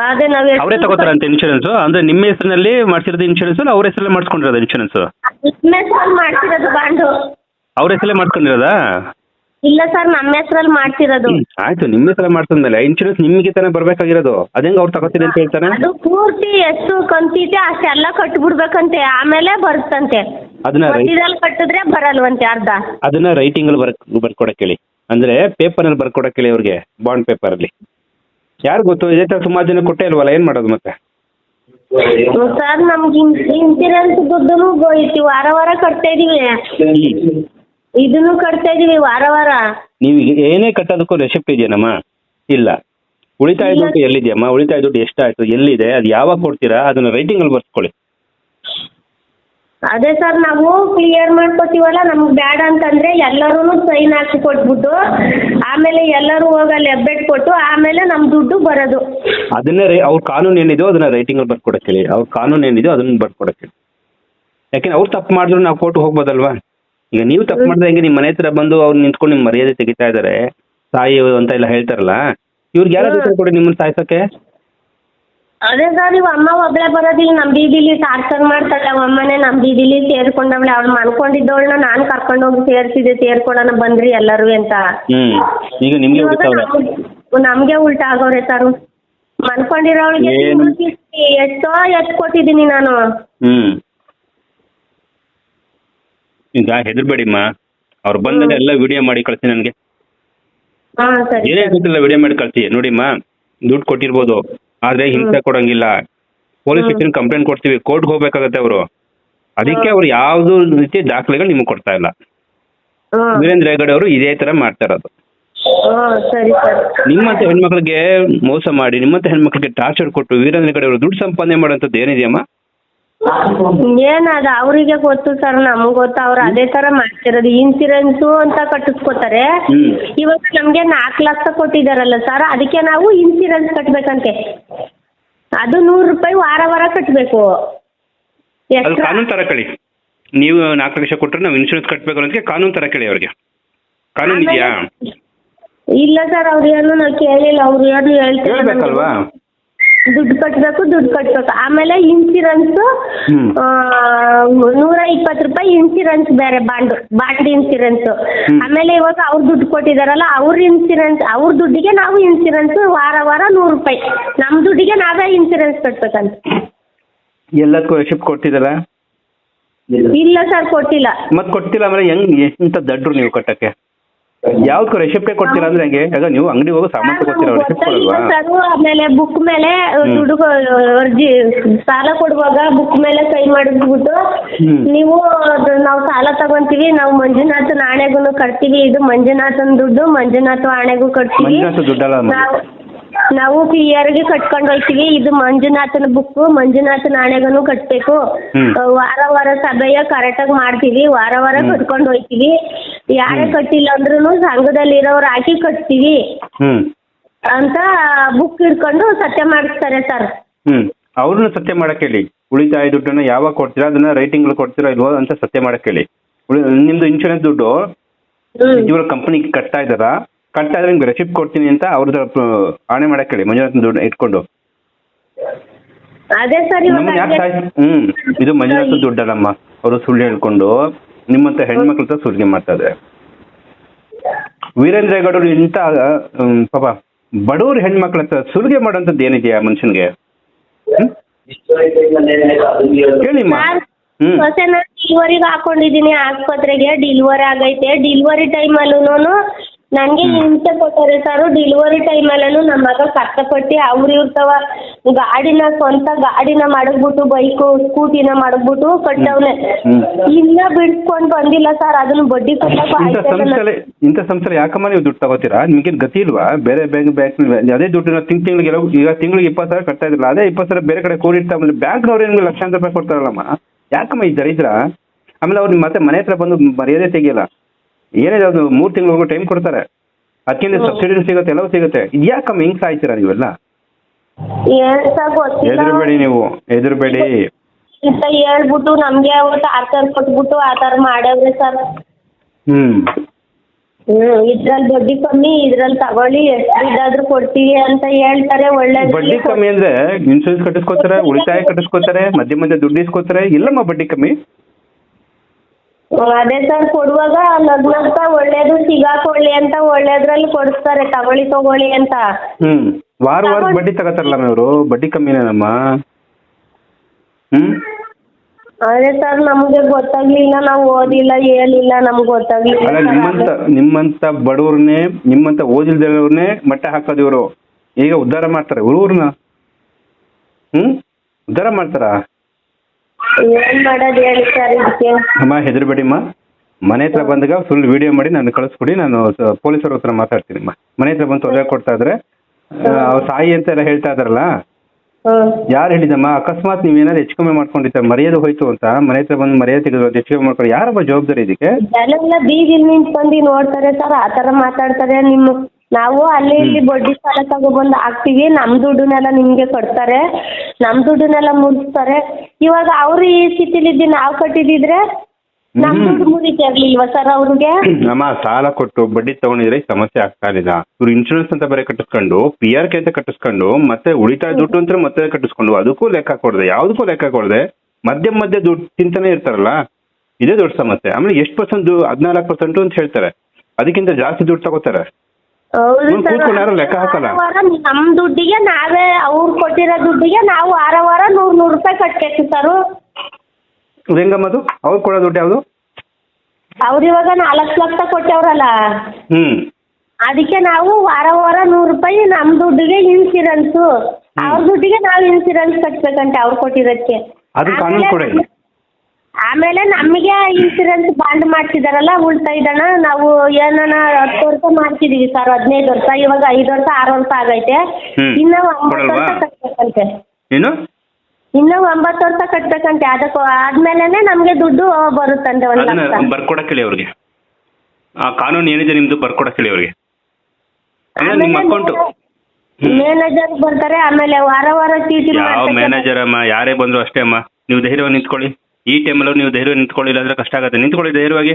Speaker 2: ಅದೇ ನಾವು
Speaker 1: ಅವರೇ ತಗೋತಾರಂತೆ ಇನ್ಶೂರೆನ್ಸ್ ಅಂದ್ರೆ ನಿಮ್ಮ ಹೆಸರಿನಲ್ಲಿ ಮಾಡ್ಸಿರೋದು ಇನ್ಶೂರೆನ್ಸ್ ಅವ್ರ ಹೆಸರಲ್ಲೇ ಮಾಡ್ಸ್ಕೊಂಡಿರೋದು ಇನ್ಶೂರೆನ್ಸ್
Speaker 2: ಬಾಂಡು.
Speaker 1: ಅವ್ರ ಹೆಸರಲ್ಲೇ ಮಾಡ್ಕೊಂಡಿರೋದಾ
Speaker 2: ಇಲ್ಲ ಸರ್ ನಮ್ಮ ಹೆಸರಲ್ಲಿ ಮಾಡ್ತಿರೋದು
Speaker 1: ಹ್ಮ್, ಆಯ್ತು ನಿಮ್ಮ ಹೆಸರಲ್ಲೇ ಮಾಡ್ಸಂದ್ಮೇಲೆ ಇನ್ಶೂರೆನ್ಸ್ ನಿಮಗೆ ತಾನೇ ಬರ್ಬೇಕಾಗಿರೋದು. ಅದೇಂಗ ಅವ್ರು ತಗೋತೀನಿ ಅಂತ ಹೇಳ್ತಾನೆ?
Speaker 2: ಅದು ಪೂರ್ತಿ ಎಷ್ಟು ಕಂತಿದೆ ಅಷ್ಟೆಲ್ಲ ಕಟ್ಬಿಡ್ಬೇಕಂತೆ. ಆಮೇಲೆ ಬರುತ್ತಂತೆ.
Speaker 1: ಅದನ್ನ ರೈ
Speaker 2: ಮಧ್ಯದಲ್ಲಿ ಕಟ್ಟಿದ್ರೆ ಬರಲ್ವಂತೆ ಅರ್ಧ.
Speaker 1: ಅದನ್ನ ರೈಟಿಂಗ್ ಅಲ್ಲಿ ಬರ್ ಬರ್ಕೊಡಕ್ ಹೇಳಿ. ಅಂದ್ರೆ ಪೇಪರ್ ಅಲ್ಲಿ ಬರ್ಕೊಡಕ್ಕೆ ಹೇಳಿ ಅವ್ರಿಗೆ ಬಾಂಡ್ ಪೇಪರ್ ಅಲ್ಲಿ. ಯಾರು ಗೊತ್ತು? ಇದೇ ಸುಮಾರು ಜನ ಕೊಟ್ಟೆ ಇಲ್ವಲ್ಲ ಏನ್ ಮಾಡೋದು ಮತ್ತೆ?
Speaker 2: ಸರ್ ನಮ್ಗೆ ಇನ್ಸೂರೆನ್ಸ್ ದುಡ್ಡು ಐತಿ ವಾರ ವಾರ ಕಟ್ತಾ ಇದೀವಿ. ಇದನ್ನು ಕಟ್ತಾ ಇದೀವಿ ವಾರ ವಾರ.
Speaker 1: ನೀವು ಏನೇ ಕಟ್ಟೋದಕ್ಕೂ ರೆಸಿಪ್ಟ್ ಇದೆಯೇನಮ್ಮ? ಇಲ್ಲ. ಉಳಿತಾಯ. ದುಡ್ಡು ಎಲ್ಲಿದೆಯಮ್ಮ? ಉಳಿತಾಯ ದುಡ್ಡು ಎಷ್ಟಾಯ್ತು? ಎಲ್ಲಿದೆ? ಅದು ಯಾವಾಗ ಕೊಡ್ತೀರಾ? ಅದನ್ನ ರೈಟಿಂಗ್ ಅಲ್ಲಿ ಬರ್ಸ್ಕೊಳ್ಳಿ.
Speaker 2: ಅದೇ ಸರ್ ನಾವು ಕ್ಲಿಯರ್ ಮಾಡ್ಕೋತೀವಲ್ಲ ನಮ್ಗೆ ಬೇಡ ಅಂತಂದ್ರೆ ಎಲ್ಲರೂ ಸೈನ್ ಹಾಕಿ ಕೊಟ್ಬಿಟ್ಟು ಆಮೇಲೆ ಎಲ್ಲರೂ ಹೋಗಿ ಅಲ್ಲಿ ಹೆಬ್ಬೆಟ್ ಕೊಟ್ಟು ಆಮೇಲೆ ನಮ್ ದುಡ್ಡು ಬರೋದು.
Speaker 1: ಅದನ್ನೇ ರೈ- ಅವ್ರ ಕಾನೂನು ಏನಿದೆಯೋ ಅದನ್ನ ರೈಟಿಂಗ್ ಅಲ್ಲಿ ಬರ್ಕೊಡಕ್ ಹೇಳಿ ಅವ್ರ ಕಾನೂನು ಏನಿದೆಯೋ ಅದನ್ನ ಬರ್ಕೊಡಕ್ಕೆ ಹೇಳಿ ಯಾಕೆಂದ್ರೆ ಅವ್ರು ತಪ್ಪು ಮಾಡಿದ್ರು ನಾವು ಕೋರ್ಟ್ ಹೋಗ್ಬೋದಲ್ವಾ? ಈಗ ನೀವು ತಪ್ಪು ಮಾಡಿದ್ರೆ ಹೆಂಗೆ ನಿಮ್ಮ ಮನೆ ಹತ್ರ ಬಂದು ಅವ್ರು ನಿಂತ್ಕೊಂಡು ನಿಮ್ಮ ಮರ್ಯಾದೆ ತೆಗಿತಾ ಇದ್ದಾರೆ ತಾಯಿ ಅಂತ ಎಲ್ಲ ಹೇಳ್ತಾರಲ್ಲ ಇವ್ರಿಗೆ ಯಾರು ಕೊಡಿ ನಿಮ್ಮನ್ನ ಸಾಯ್ಸಕ್ಕೆ?
Speaker 2: ಅದೇ ಸರ್ ಇವ ಅಮ್ಮ ಒಬ್ಳೆ ಬರೋದಿಲ್ಲ ನಮ್ ಬೀದಿಲಿ ಟಾರ್ಚರ್ ಮಾಡ್ತಾಳೆ ಅಮ್ಮನೇ ನಮ್ ಬೀದಿಲಿ ಸೇರ್ಕೊಂಡವಳೆ ಅವ್ಳು ಮನ್ಕೊಂಡಿದ್ದವಳನ್ನ ನಾನ್ ಕರ್ಕೊಂಡು ಹೋಗಿ ಸೇರ್ಸಿದೆ ಸೇರ್ಕೊಳ್ಳೋಣ ಬಂದ್ರಿ ಎಲ್ಲರೂ ಅಂತ.
Speaker 1: ಹ್ಮ್ ಈಗ ನಿಮ್ಗೆ
Speaker 2: ಉಲ್ಟಾ ಆಗೋರೆ ಸರ್. ಮನ್ಕೊಂಡಿರೋಳಿಗೆ
Speaker 1: ಏನು?
Speaker 2: ಎಷ್ಟೋ ಎತ್ ಕೊಟ್ಟಿದ್ದೀನಿ ನಾನು.
Speaker 1: ಹ್ಮ್. ಈಗ ಹೆದರ್ಬೇಡಿಮ್ಮ. ಅವ್ರು ಬಂದಾಗ ಎಲ್ಲ ವಿಡಿಯೋ ಮಾಡಿ ಕಳ್ಸಿ ನನಗೆ.
Speaker 2: ಹಾ ಸರಿ
Speaker 1: ಏನೇ ಗೊತ್ತಿಲ್ಲ ವಿಡಿಯೋ ಮಾಡಿ ಕಳ್ಸಿ. ನೋಡಿಮ್ಮ ದುಡ್ಡು ಕೊಟ್ಟಿರ್ಬೋದು. ಆದ್ರೆ ಹಿಂಸೆ ಕೊಡಂಗಿಲ್ಲ. ಪೊಲೀಸ್ ಸ್ಟೇಷನ್ ಕಂಪ್ಲೇಂಟ್ ಕೊಡ್ತೀವಿ ಕೋರ್ಟ್ಗೆ ಹೋಗ್ಬೇಕಾಗತ್ತೆ ಅವರು. ಅದಕ್ಕೆ ಅವ್ರು ಯಾವ್ದು ರೀತಿ ದಾಖಲೆಗಳು ನಿಮ್ಗೆ ಕೊಡ್ತಾ ಇಲ್ಲ. ವೀರೇಂದ್ರ ಹೆಗಡೆ ಅವರು ಇದೇ ತರ ಮಾಡ್ತಾ ಇರೋದು.
Speaker 2: ಸರಿ ಸರ್.
Speaker 1: ನಿಮ್ಮಂತ ಹೆಣ್ಮಕ್ಳಿಗೆ ಮೋಸ ಮಾಡಿ ನಿಮ್ಮಂತ ಹೆಣ್ಮಕ್ಳಿಗೆ ಟಾರ್ಚರ್ ಕೊಟ್ಟು ವೀರೇಂದ್ರ ಹೆಗಡೆ ಅವರು ದುಡ್ಡು ಸಂಪಾದನೆ ಮಾಡೋಂಥದ್ದು ಏನಿದೆಯಮ್ಮ?
Speaker 2: ಏನದ ಅವರಿಗೆ ಗೊತ್ತು ಸರ್ ನಮ್ಗ್ ಗೊತ್ತು. ಅವ್ರು ಅದೇ ತರ ಮಾಡ್ತಿರೋದು. ಇನ್ಸೂರೆನ್ಸು ಅಂತ ಕಟ್ಟಿಸ್ಕೊತಾರೆ. ಇವಾಗ ನಮ್ಗೆ ನಾಲ್ಕು ಲಕ್ಷ ಕೊಟ್ಟಿದಾರಲ್ಲ ಸರ್ ಅದಕ್ಕೆ ನಾವು ಇನ್ಸೂರೆನ್ಸ್ ಕಟ್ಬೇಕಂತೆ. ಅದು ನೂರು ರೂಪಾಯಿ ವಾರ ವಾರ ಕಟ್ಟಬೇಕು
Speaker 1: ಅದು ಕಾನೂನು ತರ ಕೇಳಿ. ನೀವು ನಾಲ್ಕು ಲಕ್ಷ ಕೊಟ್ಟರೆ ನಾವು ಇನ್ಶೂರೆನ್ಸ್ ಕಟ್ಬೇಕು ಅನ್ನೋದಕ್ಕೆ ಕಾನೂನು ತರ ಕೇಳಿ ಅವ್ರಿಗೆ. ಕಾನೂನು ಇದೆಯಾ?
Speaker 2: ಇಲ್ಲ ಸರ್ ಅವ್ರು ಏನು ನಾವು ಕೇಳಿಲ್ಲ. ಅವ್ರು ಏನು ಹೇಳ್ತಾರೆ.
Speaker 1: ಹೇಳ್ಬೇಕಲ್ವಾ?
Speaker 2: ದುಡ್ಡು ಕಟ್ಟಬೇಕು ದುಡ್ಡು ಕಟ್ಟಬೇಕು ಆಮೇಲೆ ಇನ್ಸೂರೆನ್ಸ್
Speaker 1: ಹ್ಮ್.
Speaker 2: ನೂರ ಇಪ್ಪತ್ತು ರೂಪಾಯಿ ಇನ್ಸೂರೆನ್ಸ್ ಬೇರೆ ಬಾಂಡ್ ಬಾಂಡ್ ಇನ್ಸೂರೆನ್ಸ್
Speaker 1: ಹ್ಮ್.
Speaker 2: ಆಮೇಲೆ ಇವಾಗ ಅವ್ರ ದುಡ್ಡು ಕೊಟ್ಟಿದಾರಲ್ಲ ಅವ್ರ ಇನ್ಸೂರೆನ್ಸ್ ಅವ್ರ ದುಡ್ಡಿಗೆ ನಾವು ಇನ್ಸೂರೆನ್ಸ್ ವಾರ ವಾರ ನೂರು ರೂಪಾಯಿ. ನಮ್ಮ ದುಡ್ಡಿಗೆ ನಾವೇ ಇನ್ಸೂರೆನ್ಸ್ ಕಟ್ಬೇಕಂತ.
Speaker 1: ಎಲ್ಲದಕ್ಕೂ ರೆಸಿಪ್ಟ್
Speaker 2: ಇಲ್ಲ ಸರ್ ಕೊಟ್ಟಿಲ್ಲ.
Speaker 1: ಮತ್ತೆ ಕೊಟ್ಟಿಲ್ಲ ಆಮೇಲೆ ಹೆಂಗ್ ಎಂತ ದಡ್ರು ನೀವು ಕಟ್ಟಕ್ಕೆ? ಯಾವ್ದಕ್ಕೂ ರೆಸಿಪ್ಟೇ ಕೊಡ್ತೀರಾ ಅಂದ್ರೆ ಹೆಂಗೆ? ಈಗ ನೀವು ಅಂಗಡಿ ಹೋಗೋ ಸಾಮಾನು ತಗೋತೀರಾ ರೆಸಿಪ್ಟ್ ಕೊಡಲ್ವಾ?
Speaker 2: ಸರ್ ಆಮೇಲೆ ಬುಕ್ ಮೇಲೆ ದುಡ್ಡು ಅರ್ಜಿ ಸಾಲ ಕೊಡುವಾಗ ಬುಕ್ ಮೇಲೆ ಸೈನ್ ಮಾಡಿಸ್ಬಿಟ್ಟು
Speaker 1: ಹ್ಮ್.
Speaker 2: ನೀವು ಅದು ನಾವು ಸಾಲ ತಗೊಂತೀವಿ ನಾವು ಮಂಜುನಾಥ ಆಣೆಗೂ ಕಟ್ತೀವಿ ಇದು ಮಂಜುನಾಥನ್ ದುಡ್ಡು ಮಂಜುನಾಥ ಆಣೆಗೂ ಕಟ್ತೀವಿ.
Speaker 1: ಮಂಜುನಾಥ ದುಡ್ಡಲ್ಲ.
Speaker 2: ನಾವು ನಾವು ಪಿ ಗೆ ಕಟ್ಕೊಂಡು ಹೋಗ್ತೀವಿ ಇದು ಮಂಜುನಾಥನ ಬುಕ್ ಮಂಜುನಾಥನ ನಾಣ್ಯಗನು ಕಟ್ಟಬೇಕು
Speaker 1: ಹ್ಮ್.
Speaker 2: ವಾರ ವಾರ ಸಭೆಯ ಕರೆಕ್ಟಾಗಿ ಮಾಡ್ತೀವಿ ವಾರ ವಾರ ಕಟ್ಕೊಂಡು ಹೋಗ್ತೀವಿ. ಯಾರೇ ಕಟ್ಟಿಲ್ಲ ಅಂದ್ರೂ ಸಂಘದಲ್ಲಿ ಇರೋರು ಹಾಕಿ ಕಟ್ತೀವಿ.
Speaker 1: ಹ್ಮ್.
Speaker 2: ಅಂತ ಬುಕ್ ಇಟ್ಕೊಂಡು ಸತ್ಯ ಮಾಡಿಸ್ತಾರೆ ಸರ್
Speaker 1: ಹ್ಮ್. ಅವ್ರನ್ನ ಸತ್ಯ ಮಾಡಕ್ ಹೇಳಿ. ಉಳಿತಾಯ ದುಡ್ಡನ್ನ ಯಾವಾಗ ಕೊಡ್ತೀರಾ ಅದನ್ನ ರೈಟಿಂಗ್ ಕೊಡ್ತೀರಾ ಇಲ್ವೋ ಅಂತ ಸತ್ಯ ಮಾಡಕ್ ಹೇಳಿ. ಉಳಿ ನಿಮ್ದು ಇನ್ಶೂರೆನ್ಸ್ ದುಡ್ಡು
Speaker 2: ಹ್ಮ್.
Speaker 1: ಇವ್ರ ಕಂಪನಿಗೆ ಕಟ್ತಾ ಇದಾರ ಕಟ್ತಾ ಇದ್ರೆ ನಿಮ್ಗೆ ರೆಸಿಪ್ಟ್ ಕೊಡ್ತೀನಿ ಅಂತ ಅವ್ರದ್ದು ಆಣೆ ಮಾಡಕ್ ಹೇಳಿ ಮಂಜುನಾಥ್ ದುಡ್ಡು ಇಟ್ಕೊಂಡು.
Speaker 2: ಅದೇ ಸರ್
Speaker 1: ನಮ್ಮನ್ನ ಯಾಕೆ ಸಾಯ್ ಹ್ಮ್. ಇದು ಮಂಜುನಾಥ್ ದುಡ್ಡಲ್ಲಮ್ಮ. ಅವರು ಸುಳ್ಳು ಹೇಳ್ಕೊಂಡು ನಿಮ್ಮಂತ ಹೆಣ್ಮಕ್ಳ ಹತ್ರ ಸುಲಿಗೆ ಮಾಡ್ತಾ ಇದ್ದಾರೆ ವೀರೇಂದ್ರೇಗೌಡರು ಇಂಥ ಪಾಪ ಬಡವ್ರ ಹೆಣ್ಮಕ್ಳ ಹತ್ರ ಸುಲಿಗೆ ಮಾಡೋಂಥದ್ದು ಏನಿದೆಯಾ ಮನುಷ್ಯನ್ಗೆ?
Speaker 2: ಸೊಸೆನ ಡಿಲಿವರಿಗೆ ಹಾಕೊಂಡಿದೀನಿ ಆಸ್ಪತ್ರೆಗೆ. ಡಿಲಿವರಿ ಆಗೈತೆ. ಡಿಲಿವರಿ ಟೈಮಲ್ಲೂ ನನಗೆ ಹಿಂಸೆ ಕೊಟ್ಟಾರೆ ಸರ್? ಡಿಲಿವರಿ ಟೈಮಲ್ಲೂ ನಮ್ಮ ಮಗ ಕಷ್ಟಪಟ್ಟು ಅವ್ರು ಇರ್ತಾವ. ಗಾಡಿನ ಸ್ವಂತ ಗಾಡಿನ ಮಡಗ್ಬಿಟ್ಟು ಬೈಕು ಸ್ಕೂಟಿನ ಮಡಗ್ಬಿಟ್ಟು ಕಟ್ಟವ್ನೆ.
Speaker 1: ಹ್ಮ್.
Speaker 2: ಇನ್ನ ಬಿಡ್ಸ್ಕೊಂಡ್ ಬಂದಿಲ್ಲ ಸರ್. ಅದನ್ನ ಬಡ್ಡಿ ಕಟ್ಟಕ್ಕೂ
Speaker 1: ಇಂಥ
Speaker 2: ಆಯ್ತಾ ಇಲ್ಲ
Speaker 1: ಸಂಸ್ಥೆಲೆ ಇಂಥ ಸಂಸ್ಥೆಲೆ ಯಾಕಮ್ಮ ನೀವು ದುಡ್ಡು ತಗೋತೀರಾ? ನಿಮಗೆ ಗತಿ ಇಲ್ವಾ? ಬೇರೆ ಬ್ಯಾಂಕ್ ಬ್ಯಾಂಕ್ ಅದೇ ದುಡ್ಡು ತಿಂಗ್ ತಿಂಗಳಿಗೆ ಈಗ ತಿಂಗ್ಳಿಗೆ ಇಪ್ಪತ್ತು ಸಾವಿರ ಕಟ್ತಾ ಇದ್ರಲ್ಲ ಅದೇ ಇಪ್ಪತ್ತು ಸಾವಿರ ಬೇರೆ ಕಡೆ ಕೂಡಿರ್ತಾ ಬಂದ್ರೆ ಬ್ಯಾಂಕ್ನವ್ರು ನಿಮ್ಗೆ ಲಕ್ಷಾಂತರ ರೂಪಾಯಿ ಕೊಡ್ತಾರಲ್ಲಮ್ಮ? ಯಾಕಮ್ಮ ಈ ದರಿದ್ರ? ಆಮೇಲೆ ಅವ್ರು ಮತ್ತೆ ಮನೆ ಹತ್ರ ಬಂದು ಮರ್ಯಾದೆ ತೆಗಿಯಲ್ಲ. ಏನಿದೆ ಅದು ಮೂರು ತಿಂಗಳು ಟೈಮ್ ಕೊಡ್ತಾರೆ. ಅದಕ್ಕಿಂತ ಸಬ್ಸಿಡಿ ಸಿಗುತ್ತೆ ಎಲ್ಲವೂ ಸಿಗುತ್ತೆ. ಇದ್ಯಾಕಮ್ಮ ಹಿಂಗ್ ಸಾಯ್ತೀರಾ ನೀವೆಲ್ಲ? ಎದುರುಬೇಡಿ ನೀವು ಎದುರುಬೇಡಿ.
Speaker 2: ಅಂತ ಹೇಳ್ಬಿಟ್ಟು ನಮ್ಗೆ ಅವತ್ತು ಟಾರ್ಚರ್ ಕೊಟ್ಬಿಟ್ಟು ಆ ಥರ ಮಾಡವ್ರೆ ಸರ್.
Speaker 1: ಹ್ಮ್.
Speaker 2: ಹ್ಮ್ ಇದ್ರಲ್ಲಿ ಬಡ್ಡಿ ಕಮ್ಮಿ ಇದ್ರಲ್ಲಿ ತಗೊಳ್ಳಿ ಎಷ್ಟು ಇದಾದ್ರೂ ಕೊಡ್ತೀವಿ ಅಂತ ಹೇಳ್ತಾರೆ ಒಳ್ಳೆ
Speaker 1: ಬಡ್ಡಿ ಕಮ್ಮಿ ಅಂದ್ರೆ ಇನ್ಸೂರೆನ್ಸ್ ಕಟ್ಟಿಸ್ಕೊತಾರೆ ಉಳಿತಾಯ ಕಟ್ಟಿಸ್ಕೋತಾರೆ ಮಧ್ಯ ಮಧ್ಯ ದುಡ್ಡು ಇಸ್ಕೋತಾರೆ. ಇಲ್ಲಮ್ಮ ಬಡ್ಡಿ ಕಮ್ಮಿ.
Speaker 2: ಅದೇ ಸರ್ ಕೊಡುವಾಗ ನಗ್ನಂತ ಒಳ್ಳೇದು ಸಿಗಾಕೊಳ್ಳಿ ಅಂತ ಒಳ್ಳೇದ್ರಲ್ಲಿ ಕೊಡಿಸ್ತಾರೆ ತಗೊಳ್ಳಿ ತಗೊಳ್ಳಿ ಅಂತ.
Speaker 1: ಹ್ಮ್ ವಾರ ವಾರ ಬಡ್ಡಿ ತಗೋತಾರಲ್ಲ ಅವರು? ಬಡ್ಡಿ ಕಮ್ಮಿನೇನಮ್ಮ ಹ್ಮ್?
Speaker 2: ಅದೇ ಸರ್ ನಮ್ಗೆ ಗೊತ್ತಾಗ್ಲಿಲ್ಲ ನಾವು ಓದಿಲ್ಲ ಏನಿಲ್ಲ ನಮ್ಗೆ ಗೊತ್ತಾಗ್ಲಿಲ್ಲ
Speaker 1: ಅಲ್ಲ ನಿಮ್ಮಂತ ನಿಮ್ಮಂತ ಬಡವ್ರನ್ನೇ ನಿಮ್ಮಂತ ಓದಿಲ್ದವ್ರನ್ನೇ ಮಟ್ಟ ಹಾಕೋದು ಇವರು. ಈಗ ಉದ್ಧಾರ ಮಾಡ್ತಾರೆ ಊರನ್ನ ಹ್ಮ್? ಉದ್ಧಾರ ಮಾಡ್ತಾರ?
Speaker 2: ಏನ್ ಮಾಡೋದು ಹೇಳಿ ಸರ್ ಇದಕ್ಕೆ?
Speaker 1: ಅಮ್ಮ ಹೆದರ್ಬೇಡಿಮ್ಮ. ಮನೆ ಹತ್ರ ಬಂದಾಗ ಫುಲ್ ವಿಡಿಯೋ ಮಾಡಿ ನಾನು ಕಳಿಸ್ಕೊಡಿ ನಾನು ಪೊಲೀಸರ ಹತ್ರ ಮಾತಾಡ್ತೀನಿಮ್ಮ ಮನೆ ಹತ್ರ ಬಂದು ತೊಂದರೆ ಕೊಡ್ತಾ ಇದ್ರೆ ಅವ್ರ ಸಾಯಿ ಅಂತ ಎಲ್ಲ ಹೇಳ್ತಾ ಇದಾರಲ್ಲ
Speaker 2: ಹ್ಮ್.
Speaker 1: ಯಾರು ಹೇಳಿದಮ್ಮ ಅಕಸ್ಮಾತ್ ನೀವೇನಾದ್ರು ಹೆಚ್ಚು ಕಮ್ಮಿ ಮಾಡ್ಕೊಂಡಿದ್ದ ಮರ್ಯಾದೆ ಹೋಯ್ತು ಅಂತ ಮನೆ ಹತ್ರ ಬಂದು ಮರ್ಯಾದೆ ತೆಗೆದು ಹೆಚ್ಚು ಕಮ್ಮಿ ಮಾಡ್ಕೊಂಡು ಯಾರಮ್ಮ ಜವಾಬ್ದಾರಿ ಇದಕ್ಕೆ?
Speaker 2: ಜನ ಎಲ್ಲ ಬೀದಿಲ್ ನಿಂತ್ಕೊಂಡು ನೋಡ್ತಾರೆ ಸರ್ ಆ ಥರ ಮಾತಾಡ್ತಾರೆ ನಿಮ್ಮ ನಾವು ಅಲ್ಲಿ ಇಲ್ಲಿ ಬಡ್ಡಿ ಸಾಲ ತಗೊಬಂದು ಹಾಕ್ತಿವಿ. ನಮ್ಮ ದುಡ್ಡನ್ನೆಲ್ಲ ನಿಮಗೆ ಕೊಡ್ತಾರೆ. ನಮ್ಮ ದುಡ್ಡನ್ನೆಲ್ಲ ಮುಗಿಸ್ತಾರೆ ಇವಾಗ ಅವ್ರು ಈ ಸ್ಥಿತಿಲಿದ್ದು ನಾವು ಕಟ್ಟಿದಿದ್ರೆ ನಮ್ಮ. ದುಡ್ಡು ಮುರಿತಾ ಇರ್ಲಿಲ್ವಾ ಸರ್ ಅವ್ರಿಗೆ?
Speaker 1: ಅಮ್ಮ ಸಾಲ ಕೊಟ್ಟು ಬಡ್ಡಿ ತಗೊಂಡಿದ್ರೆ ಈ ಸಮಸ್ಯೆ ಆಗ್ತಾ ಇಲ್ಲ. ಇವ್ರು ಇನ್ಶೂರೆನ್ಸ್ ಅಂತ ಬೇರೆ ಕಟ್ಟಿಸ್ಕೊಂಡು ಪಿ ಆರ್ ಕೆ ಅಂತ ಕಟ್ಟಿಸ್ಕೊಂಡು ಮತ್ತೆ ಉಳಿತಾಯ ದುಡ್ಡು ಅಂತ ಮತ್ತೆ ಕಟ್ಟಿಸ್ಕೊಂಡು ಅದಕ್ಕೂ ಲೆಕ್ಕ ಕೊಡದೆ ಯಾವುದಕ್ಕೂ ಲೆಕ್ಕ ಕೊಡದೆ ಮಧ್ಯ ಮಧ್ಯ ದುಡ್ಡು ತಿಂತಾನೆ ಇರ್ತಾರಲ್ಲ ಇದೇ ದೊಡ್ಡ ಸಮಸ್ಯೆ. ಆಮೇಲೆ ಎಷ್ಟು ಪರ್ಸೆಂಟ್ ಹದಿನಾಲ್ಕು ಪರ್ಸೆಂಟ್ ಅಂತ ಹೇಳ್ತಾರೆ. ಅದಕ್ಕಿಂತ ಜಾಸ್ತಿ ದುಡ್ಡು ತಗೋತಾರೆ.
Speaker 2: ಹೌದು
Speaker 1: ಇವ್ರು
Speaker 2: ಸರ್.
Speaker 1: ಕೂತ್ಕೊಂಡು ಯಾರು ಲೆಕ್ಕ ಹಾಕಲ್ಲ.
Speaker 2: ವಾರ ವಾರ ನಮ್ಮ ದುಡ್ಡಿಗೆ ನಾವೇ ಅವ್ರು ಕೊಟ್ಟಿರೋ ದುಡ್ಡಿಗೆ ನಾವು ವಾರ ವಾರ ನೂರ್ ನೂರ್ ರೂಪಾಯಿ ಕಟ್ಬೇಕು ಸರ್.
Speaker 1: ಹೆಂಗಮ್ಮ ಅದು? ಅವ್ರು ಕೊಡೋ ದುಡ್ಡು ಯಾವುದು?
Speaker 2: ಅವ್ರು ಇವಾಗ ನಾಲ್ಕು ಲಕ್ಷ ಕೊಟ್ಟವ್ರಲ್ಲ.
Speaker 1: ಹ್ಮ್.
Speaker 2: ಅದಕ್ಕೆ ನಾವು ವಾರ ವಾರ ನೂರು ರೂಪಾಯಿ ನಮ್ ದುಡ್ಡಿಗೆ ಇನ್ಸೂರೆನ್ಸ್ ಅವ್ರ ದುಡ್ಡಿಗೆ ನಾವು ಇನ್ಸೂರೆನ್ಸ್ ಕಟ್ಬೇಕಂತೆ ಅವ್ರು ಕೊಟ್ಟಿರೋದಕ್ಕೆ.
Speaker 1: ಅದು ಕಾನೂನು ಕೊಡಿ.
Speaker 2: ಆಮೇಲೆ ನಮಗೆ ಇನ್ಸೂರೆನ್ಸ್ ಬಾಂಡ್ ಮಾಡ್ತಿದಾರಲ್ಲ ಹಣ ನಾವು ಏನಾನ ಹತ್ತು ವರ್ಷ ಮಾಡ್ತಿದೀವಿ ಸರ್ ಹದಿನೈದು ವರ್ಷ ಇವಾಗ ಐದು ವರ್ಷ ಆರು ವರ್ಷ ಆಗೈತೆ.
Speaker 1: ಹ್ಮ್.
Speaker 2: ಇನ್ನು ಒಂಬತ್ತು
Speaker 1: ಕೊಡಲ್ವಾ?
Speaker 2: ವರ್ಷ ಕಟ್ಬೇಕಂತೆ.
Speaker 1: ಏನು?
Speaker 2: ಇನ್ನು ಒಂಬತ್ತು ವರ್ಷ ಕಟ್ಬೇಕಂತೆ. ಅದಕ್ಕೆ ಆದ್ಮೇಲೆನೆ ನಮ್ಗೆ ದುಡ್ಡು ಬರುತ್ತಂತೆ ಒಂದ್
Speaker 1: ಅದನ್ನ
Speaker 2: ಲಕ್ಷ.
Speaker 1: ಬರ್ಕೊಡಕ್ ಹೇಳಿ ಅವ್ರಿಗೆ. ಆ ಕಾನೂನು ಏನಿದೆ ನಿಮ್ದು ಬರ್ಕೊಡಕ್ ಹೇಳಿ ಅವ್ರಿಗೆ. ನಿಮ್ಮ ಅಕೌಂಟ್
Speaker 2: ಮ್ಯಾನೇಜರ್ ಬರ್ತಾರೆ. ಆಮೇಲೆ ವಾರ ವಾರ ಚೀಟಿ
Speaker 1: ಯಾವ
Speaker 2: ಮಾಡ್ತಾರೆ.
Speaker 1: ಮ್ಯಾನೇಜರ್ ಅಮ್ಮ? ಯಾರೇ ಬಂದ್ರು ಅಷ್ಟೇ ಅಮ್ಮ. ನೀವು ಧೈರ್ಯವಾಗಿ ನಿಂತ್ಕೊಳ್ಳಿ. ಈ ಟೈಮಲ್ಲೂ ನೀವು ಧೈರ್ಯ ನಿಂತ್ಕೊಳ್ಳಿಲ್ಲ ಅಂದ್ರೆ ಕಷ್ಟ ಆಗುತ್ತೆ. ನಿಂತ್ಕೊಳ್ಳಿ ಧೈರ್ಯವಾಗಿ.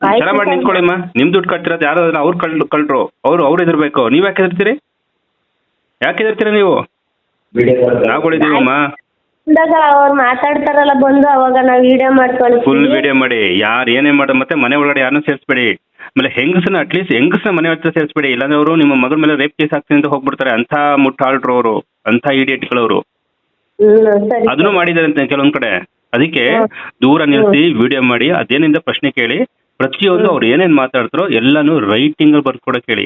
Speaker 2: ಆಯ್ತು
Speaker 1: ಚೆನ್ನಾಗಿ ಮಾಡಿ
Speaker 2: ಸರ್.
Speaker 1: ನಿಂತ್ಕೊಳ್ಳಿ ಅಮ್ಮ ನಿಮ್ ದುಡ್ಡು ಕಟ್ಟಿರೋದು ಯಾರು ಅದನ್ನ ಅವ್ರು ಕಳ್ ಕಳ್ರು. ಅವ್ರು ಅವ್ರು ಎದುರ್ಬೇಕು ನೀವ್ ಯಾಕೆ ಎದುರ್ತೀರಿ ಯಾಕೆ ಎದುರ್ತೀರಾ ನೀವು? ನಾವುಗಳಿದೀವಮ್ಮ
Speaker 2: ಬಂದಾಗ ಅವ್ರು ಮಾತಾಡ್ತಾರಲ್ಲ ಬಂದು ಅವಾಗ ನಾವು ವಿಡಿಯೋ
Speaker 1: ಫುಲ್
Speaker 2: ಮಾಡ್ಕೊಳ್ತೀವಿ
Speaker 1: ವಿಡಿಯೋ ಮಾಡಿ. ಯಾರು ಏನೇ ಮಾಡ ಮತ್ತೆ ಮನೆ ಒಳಗಡೆ ಯಾರನ್ನೂ ಸೇರಿಸ್ಬೇಡಿ. ಆಮೇಲೆ ಹೆಂಗಸನ್ನ ಅಟ್ಲೀಸ್ಟ್ ಹೆಂಗಸನ್ನ ಮನೆ ಹತ್ರ ಸೇರಿಸ್ಬೇಡಿ. ಇಲ್ಲಾಂದ್ರೆ ಅವರು ನಿಮ್ಮ ಮಗನ ಮೇಲೆ ರೇಪ್ ಕೇಸ್ ಹಾಕ್ತೀನಿ ಅಂತ ಹೋಗ್ಬಿಡ್ತಾರೆ. ಅಂತ ಮುಟ್ಟಾಳ್ರು ಅವರು. ಅಂತ ಇಡಿಯಟ್ಗಳವರು
Speaker 2: ಹ್ಮ್ ಸರಿ
Speaker 1: ಅದನ್ನು ಮಾಡಿದಾರೆ ಅಂತ ಕೆಲವೊಂದ್ ಕಡೆ. ಅದಕ್ಕೆ ದೂರ ನಿಲ್ಸಿ ವಿಡಿಯೋ ಮಾಡಿ ಅದೇನಿಂದ ಪ್ರಶ್ನೆ ಕೇಳಿ ಪ್ರತಿಯೊಂದು ಅವ್ರು ಏನೇನ್ ಮಾತಾಡ್ತಾರೋ ಎಲ್ಲಾನು ರೈಟಿಂಗ್ ಅಲ್ಲಿ ಬರ್ಕೊಡಕ್ ಹೇಳಿ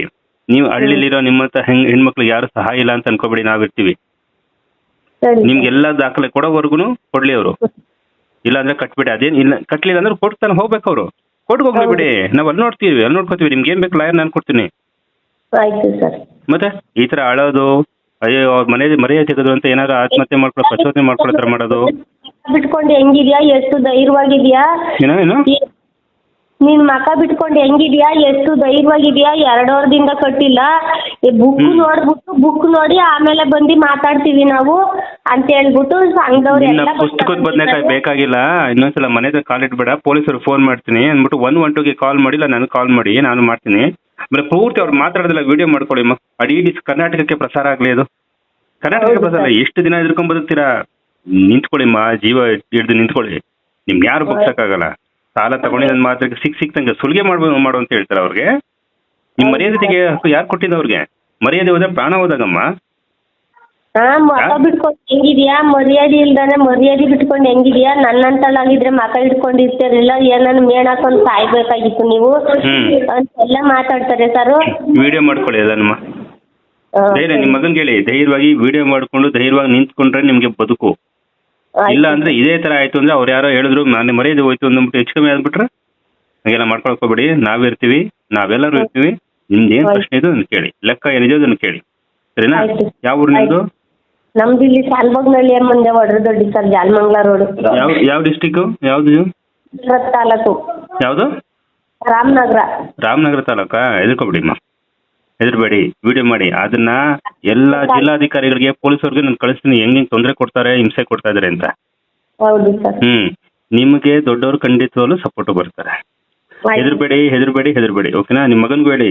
Speaker 1: ನೀವು ಹಳ್ಳಿಲಿರೋ ನಿಮ್ಮಂತ ಹೆಣ್ ಹೆಣ್ಮಕ್ಳಿಗೆ ಯಾರು ಸಹಾಯ ಇಲ್ಲ ಅಂತ ಅನ್ಕೋಬೇಡಿ ನಾವಿರ್ತೀವಿ.
Speaker 2: ನಿಮ್ಗೆ
Speaker 1: ಎಲ್ಲ ದಾಖಲೆ ಕೊಡೋವರೆಗೂ ಕೊಡ್ಲಿ ಅವರು. ಇಲ್ಲಾಂದ್ರೆ ಕಟ್ಬಿಡಿ ಅದೇನ್ ಇಲ್ಲ ಕಟ್ಲಿಲ್ಲ ಅಂದ್ರೆ ಕೊಡ್ತಾನೆ ತಾನೆ ಹೋಗ್ಬೇಕು ಅವರು. ಕೊಟ್ಟು ಹೋಗ್ಲಿ ಬಿಡಿ ನಾವು ಅಲ್ಲಿ ನೋಡ್ತೀವಿ ಅಲ್ಲಿ ನೋಡ್ಕೋತೀವಿ ನಿಮ್ಗೆ ಏನ್ ಬೇಕು ಲಾಯರ್ ನಾನು ಕೊಡ್ತೀನಿ. ಮತ್ತೆ? ಈ ತರ ಅಳೋದು ಅಯ್ಯೋ ಅವ್ರ ಮನೆ ಮರ್ಯಾದೆ ಅಂತ ಏನಾದ್ರು ಆತ್ಮಹತ್ಯೆ ಮಾಡ್ಕೊಳ್ಳೋ ಪ್ರಚೋದನೆ ಮಾಡ್ಕೊಳ್ಳೋ ಥರ ಮಾಡೋದು?
Speaker 2: ಬಿಟ್ಕೊಂಡು ಹೆಂಗಿದ್ಯಾ? ಎಷ್ಟು ಧೈರ್ಯವಾಗಿದ್ಯಾ?
Speaker 1: ಏನೋ ಏನೋ?
Speaker 2: ನಿನ್ ಮಕ ಬಿಟ್ಕೊಂಡು ಹೆಂಗಿದ್ಯಾ? ಎಷ್ಟು ಧೈರ್ಯವಾಗಿದ್ಯಾ? ಎರಡು ಕಟ್ಟಿಲ್ಲ. ಬುಕ್ ನೋಡ್ಬಿಟ್ಟು ಬುಕ್ ನೋಡಿ ಆಮೇಲೆ ಬಂದು ಮಾತಾಡ್ತೀವಿ ನಾವು ಅಂತ ಹೇಳ್ಬಿಟ್ಟು
Speaker 1: ನಿನ್ನ
Speaker 2: ಸಂಘದವ್ರೆಲ್ಲ
Speaker 1: ಪುಸ್ತಕದ ಬದನೆಕಾಯಿ ಬೇಕಾಗಿಲ್ಲ. ಇನ್ನೊಂದ್ಸಲ ಮನೆ ಕಾಲ್ ಇಟ್ಬೇಡ. ಪೊಲೀಸರು ಫೋನ್ ಮಾಡ್ತೀನಿ. ಅಂದ್ಬಿಟ್ಟು ಒನ್ ಒನ್ ಟೂಗೆ ಕಾಲ್ ಮಾಡಿಲ್ಲ. ನನಗೆ ಕಾಲ್ ಮಾಡಿ ನಾನು ಮಾಡ್ತೀನಿ. ಆಮೇಲೆ ಪೂರ್ತಿ ಅವ್ರು ಮಾತಾಡೋದಿಲ್ಲ ವಿಡಿಯೋ ಮಾಡ್ಕೊಳ್ಳಿ. ಮಕ್ ಅಡಿ ಇಡೀ ಕರ್ನಾಟಕಕ್ಕೆ ಪ್ರಸಾರ ಆಗಲಿ ಅದು. ಕರ್ನಾಟಕಕ್ಕೆ ಪ್ರಸಾರ ಎಷ್ಟು ದಿನ ಎದ್ಕೊಂಡ್ ಬದುಕ್ತೀರಾ? ನಿಂತ್ಕೊಳ್ಳಿ ಮಾ ಜೀವ ಹಿಡಿದು ನಿಂತ್ಕೊಳ್ಳಿ. ನಿಮ್ ಯಾರು ಬಗ್ಸಕ್ಕಾಗಲ್ಲ ಸಾಲ ತಗೊಂಡಿದ್ದ ಮಾತ್ರಕ್ಕೆ ಸಿಕ್ ಸಿಕ್ತಂಗೆ ಸುಲಿಗೆ ಮಾಡ್ಬೋದು ಮಾಡು ಅಂತ ಹೇಳ್ತಾರೆ ಅವ್ರಿಗೆ. ನಿಮ್ ಮರ್ಯಾದೆಗೆ ಯಾರು ಕೊಟ್ಟಿದ್ದು ಅವ್ರಿಗೆ? ಮರ್ಯಾದೆ ಹೋದ್ರೆ ಪ್ರಾಣ ಹೋದಾಗಮ್ಮ.
Speaker 2: ಹಾ ಮಕ ಬಿಟ್ಕೊಂಡ್ ಹೆಂಗಿದ್ಯಾ? ಮರ್ಯಾದೆ ಇಲ್ದಾನೆ ಮರ್ಯಾದೆ ಬಿಟ್ಕೊಂಡ್ ಹೆಂಗಿದ್ಯಾ? ನನ್ನಂತಳಾಗಿದ್ರೆ ಮಕ ಹಿಡ್ಕೊಂಡಿರ್ತಿರ್ಲಿಲ್ಲ ಏನನ್ನ ಮೇಣ್ ಹಾಕೊಂಡ್ ಸಾಯ್ಬೇಕಾಗಿತ್ತು ನೀವು. ಅಂತೆಲ್ಲ ಮಾತಾಡ್ತಾರೆ ಸರ್
Speaker 1: ವಿಡಿಯೋ ಮಾಡ್ಕೊಳ್ಳಿ ಅದನ್ನಮ್ಮ ಧೈರ್ಯ ನಿಮ್ಮ ಮಗನ್ ಹೇಳಿ ಧೈರ್ಯವಾಗಿ ವಿಡಿಯೋ ಮಾಡ್ಕೊಂಡು ಧೈರ್ಯವಾಗಿ ನಿಂತ್ಕೊಂಡ್ರೆ ನಿಮ್ಗೆ ಬದುಕು. ಇಲ್ಲ ಅಂದ್ರೆ ಇದೇ ತರ ಆಯ್ತು ಅಂದ್ರೆ ಅವ್ರು ಯಾರೋ ಹೇಳಿದ್ರು ನಾನು ಮರ್ಯಾದೆ ಹೋಯ್ತು ಅಂದ್ಬಿಟ್ಟು ಹೆಚ್ಚು ಕಮ್ಮಿ ಆಗ್ಬಿಟ್ರೆ ಹಾಗೆಲ್ಲ ಮಾಡ್ಕೊಳ್ಕೋಬೇಡಿ ಹೋಗ್ಬೇಡಿ. ನಾವಿರ್ತೀವಿ ನಾವೆಲ್ಲರೂ ಇರ್ತೀವಿ. ನಿಮ್ದು ಏನ್ ಪ್ರಶ್ನೆ ಇದು ಅದನ್ನ ಕೇಳಿ. ಲೆಕ್ಕ ಏನಿದೆ ಅದನ್ನ ಕೇಳಿ. ಸರಿನಾ? ಯಾವ ಊರು ನಿಮ್ದು
Speaker 2: ನಮ್ದು ಇಲ್ಲಿ ಶಾಲ್ಬಾಗ್ನಳ್ಳಿ ಮುಂದೆ ದೊಡ್ಡಿ ಸರ್ ಜಾಲಮಂಗ್ಲ ರೋಡ್
Speaker 1: ಯಾವ ಯಾವ ಡಿಸ್ಟಿಕ್ ಯಾವ್ದು
Speaker 2: ತಾಲೂಕು.
Speaker 1: ಯಾವ್ದು?
Speaker 2: ರಾಮನಗರ.
Speaker 1: ರಾಮನಗರ ತಾಲೂಕಾ? ಅಮ್ಮ ಹೆದರ್ಬೇಡಿ ವಿಡಿಯೋ ಮಾಡಿ. ಅದನ್ನ ಎಲ್ಲಾ ಜಿಲ್ಲಾಧಿಕಾರಿಗಳಿಗೆ ಪೊಲೀಸರಿಗೆ ನಾನು ಕಳಿಸ್ತೀನಿ. ಹೆಂಗ್ ಹೆಂಗ್ ತೊಂದರೆ ಕೊಡ್ತಾರೆ ಹಿಂಸೆ ಕೊಡ್ತಾ ಇದಾರೆ ಅಂತ.
Speaker 2: ಹೌದು ಸರ್
Speaker 1: ಹ್ಮ್. ನಿಮಗೆ ದೊಡ್ಡವರು ಖಂಡಿತವಾಗ್ಲೂ ಸಪೋರ್ಟ್ ಬರ್ತಾರೆ. ಹೆದರ್ಬೇಡಿ ಹೆದರ್ಬೇಡಿ ಹೆದರ್ಬೇಡಿ. ಓಕೆನಾ ನಿಮ್ಮ ಮಗನ್ಗೂ ಹೇಳಿ.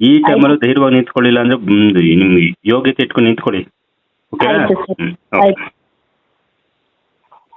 Speaker 1: ಈ ಟೈಮಲ್ಲೂ ಧೈರ್ಯವಾಗಿ ನಿಂತ್ಕೊಳ್ಳಿಲ್ಲ ಅಂದ್ರೆ ನಿಮ್ ನಿಮ್ಗೆ ಯೋಗ್ಯತೆ ಇಟ್ಕೊಂಡು ನಿಂತ್ಕೊಳ್ಳಿ. ಓಕೆನಾ
Speaker 2: ಆಯ್ತು ಸರ್
Speaker 1: ಹ್ಮ್
Speaker 2: ಆಯ್ತು